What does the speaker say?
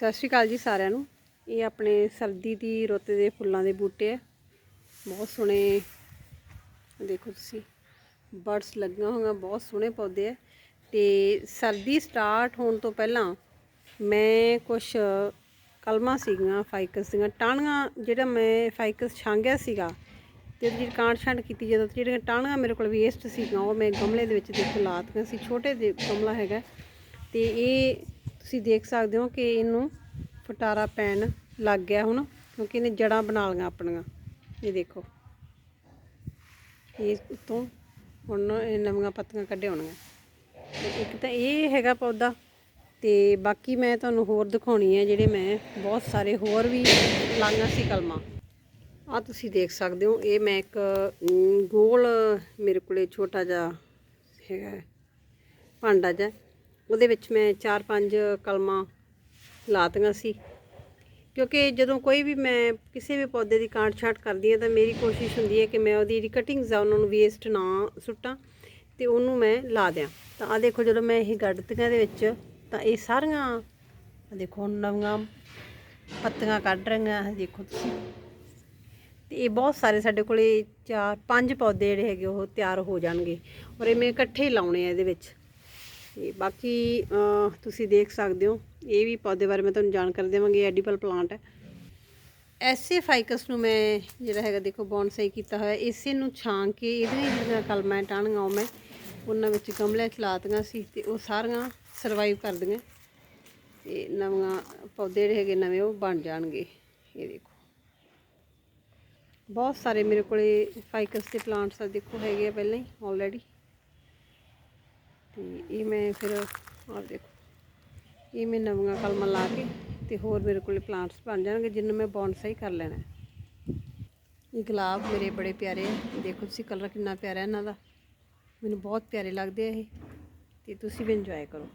ਸਤਿ ਸ਼੍ਰੀ ਅਕਾਲ ਜੀ ਸਾਰਿਆਂ ਨੂੰ। ਇਹ ਆਪਣੇ ਸਰਦੀ ਦੀ ਰੁੱਤ ਦੇ ਫੁੱਲਾਂ ਦੇ ਬੂਟੇ ਆ। ਬਹੁਤ ਸੋਹਣੇ, ਦੇਖੋ ਤੁਸੀਂ, ਬਰਡਸ ਲੱਗੀਆਂ ਹੋਈਆਂ, ਬਹੁਤ ਸੋਹਣੇ ਪੌਦੇ ਆ। ਤੇ ਸਰਦੀ ਸਟਾਰਟ ਹੋਣ ਤੋਂ ਪਹਿਲਾਂ ਮੈਂ ਕੁਝ ਕਲਮਾਂ ਸੀਗੀਆਂ, ਫਾਈਕਸ ਦੀਆਂ। ਟਾਹਣੀਆਂ ਜਿਹੜਾ ਮੈਂ ਫਾਈਕਸ ਛਾਂਗਿਆ ਸੀਗਾ ਤੇ ਜਿਹੜੀ ਕਾਂਟ ਛਾਂਟ ਕੀਤੀ, ਜਦੋਂ ਜਿਹੜੀਆਂ ਟਾਹਣੀਆਂ ਮੇਰੇ ਕੋਲ ਵੇਸਟ ਸੀਗੀਆਂ, ਉਹ ਮੈਂ ਗਮਲੇ ਦੇ ਵਿੱਚ ਦੇਖੋ ਲਾਤੀਆਂ ਸੀ। ਛੋਟੇ ਜਿਹੇ ਗਮਲਾ ਹੈਗਾ। ਤੇ ਇਹ ਤੁਸੀਂ ਦੇਖ ਸਕਦੇ ਹੋ ਕਿ ਇਹਨੂੰ ਫਟਾਰਾ ਪੈਣ ਲੱਗ ਗਿਆ ਹੁਣ, ਕਿਉਂਕਿ ਇਹਨੇ ਜੜਾਂ ਬਣਾ ਲਈਆਂ ਆਪਣੀਆਂ। ਇਹ ਦੇਖੋ। ਇਹ ਤੋਂ ਹੁਣ ਇਹ ਨਵੀਆਂ ਪੱਤੀਆਂ ਕੱਢੇ ਹੋਣਗੀਆਂ। ਇੱਕ ਤਾਂ ਇਹ ਹੈਗਾ ਪੌਦਾ, ਤੇ ਬਾਕੀ ਮੈਂ ਤੁਹਾਨੂੰ ਹੋਰ ਦਿਖਾਉਣੀ ਹੈ, ਜਿਹੜੇ ਮੈਂ ਬਹੁਤ ਸਾਰੇ ਹੋਰ ਵੀ ਲਾਈਆਂ ਸੀ ਕਲਮਾਂ। ਆ ਤੁਸੀਂ ਦੇਖ ਸਕਦੇ ਹੋ, ਇਹ ਮੈਂ ਇੱਕ ਗੋਲ ਮੇਰੇ ਕੋਲੇ ਛੋਟਾ ਜਿਹਾ ਹੈਗਾ ਭਾਂਡਾ ਜਿਹਾ। ਉਹਦੇ ਵਿੱਚ ਮੈਂ ਚਾਰ ਪੰਜ ਕਲਮਾਂ ਲਾਤੀਆਂ ਸੀ। ਕਿਉਂਕਿ ਜਦੋਂ ਕੋਈ ਵੀ ਮੈਂ ਕਿਸੇ ਵੀ ਪੌਦੇ ਦੀ ਕਾਂਟ ਛਾਂਟ ਕਰਦੀ ਹਾਂ ਤਾਂ ਮੇਰੀ ਕੋਸ਼ਿਸ਼ ਹੁੰਦੀ ਹੈ ਕਿ ਮੈਂ ਉਹਦੀ ਜਿਹੜੀ ਕਟਿੰਗਸ ਆ ਉਹਨਾਂ ਨੂੰ ਵੇਸਟ ਨਾ ਸੁੱਟਾਂ ਤੇ ਉਹਨੂੰ ਮੈਂ ਲਾ ਦਿਆਂ। ਤਾਂ ਆ ਦੇਖੋ ਜਦੋਂ ਮੈਂ ਇਹ ਗੱਡਤੀਆਂ ਦੇ ਵਿੱਚ ਤਾਂ ਇਹ ਸਾਰੀਆਂ, ਆਹ ਦੇਖੋ ਨਵੀਆਂ ਪੱਤੀਆਂ ਕੱਢ ਰਹੀਆਂ, ਆਹ ਦੇਖੋ ਤੁਸੀਂ। ਤੇ ਇਹ ਬਹੁਤ ਸਾਰੇ ਸਾਡੇ ਕੋਲੇ ਚਾਰ ਪੰਜ ਪੌਦੇ ਜਿਹੜੇ ਹੈਗੇ ਉਹ ਤਿਆਰ ਹੋ ਜਾਣਗੇ ਔਰ ਇਹ ਮੈਂ ਇਕੱਠੇ ਲਾਉਣੇ ਆ ਇਹਦੇ ਵਿੱਚ। ਤੇ ਬਾਕੀ ਤੁਸੀਂ ਦੇਖ ਸਕਦੇ ਹੋ, ਇਹ ਵੀ ਪੌਦੇ ਬਾਰੇ ਮੈਂ ਤੁਹਾਨੂੰ ਜਾਣਕਾਰੀ ਦੇਵਾਂਗੀ ਐਡੀਬਲ ਪਲਾਂਟ ਹੈ। ਐਸੇ ਫਾਈਕਸ ਨੂੰ ਮੈਂ, ਜਿਹੜਾ ਹੈਗਾ, ਦੇਖੋ, ਬੌਨਸਾਈ ਕੀਤਾ ਹੋਇਆ, ਇਸੇ ਨੂੰ ਛਾਂ ਕੇ ਇਹਦੀਆਂ ਜਿਹੜੀਆਂ ਕਲਮਾਂ ਟਾਹਣੀਆਂ, ਉਹ ਮੈਂ ਉਹਨਾਂ ਵਿੱਚ ਗਮਲੇ ਚ ਲਾਤੀਆਂ ਸੀ ਤੇ ਉਹ ਸਾਰੀਆਂ ਸਰਵਾਈਵ ਕਰਦੀਆਂ। ਤੇ ਨਵੀਆਂ ਪੌਦੇ ਜਿਹੜੇ ਹੈਗੇ, ਨਵੇਂ ਉਹ ਬਣ ਜਾਣਗੇ। ਇਹ ਦੇਖੋ। ਬਹੁਤ ਸਾਰੇ ਮੇਰੇ ਕੋਲੇ ਫਾਈਕਸ ਦੇ ਪਲਾਂਟਸ ਆ, ਦੇਖੋ, ਹੈਗੇ ਆ ਪਹਿਲਾਂ ਹੀ ਆਲਰੇਡੀ ਤੇ ਇਹ ਮੈਂ ਫਿਰ ਆਹ ਦੇਖੋ, ਇਹ ਮੈਂ ਨਵੀਆਂ ਕਲਮਾਂ ਲਾ ਕੇ ਤੇ ਹੋਰ ਮੇਰੇ ਕੋਲੇ ਪਲਾਂਟਸ ਬਣ ਜਾਣਗੇ ਜਿਹਨੂੰ ਮੈਂ ਬੌਨਸਾਈ ਕਰ ਲੈਣਾ ਇਹ ਗੁਲਾਬ ਮੇਰੇ ਬੜੇ ਪਿਆਰੇ ਆ। ਦੇਖੋ ਤੁਸੀਂ ਕਲਰ ਕਿੰਨਾ ਪਿਆਰਾ ਇਹਨਾਂ ਦਾ। ਮੈਨੂੰ ਬਹੁਤ ਪਿਆਰੇ ਲੱਗਦੇ ਆ ਇਹ। ਤੇ ਤੁਸੀਂ ਵੀ ਇੰਜੋਏ ਕਰੋ।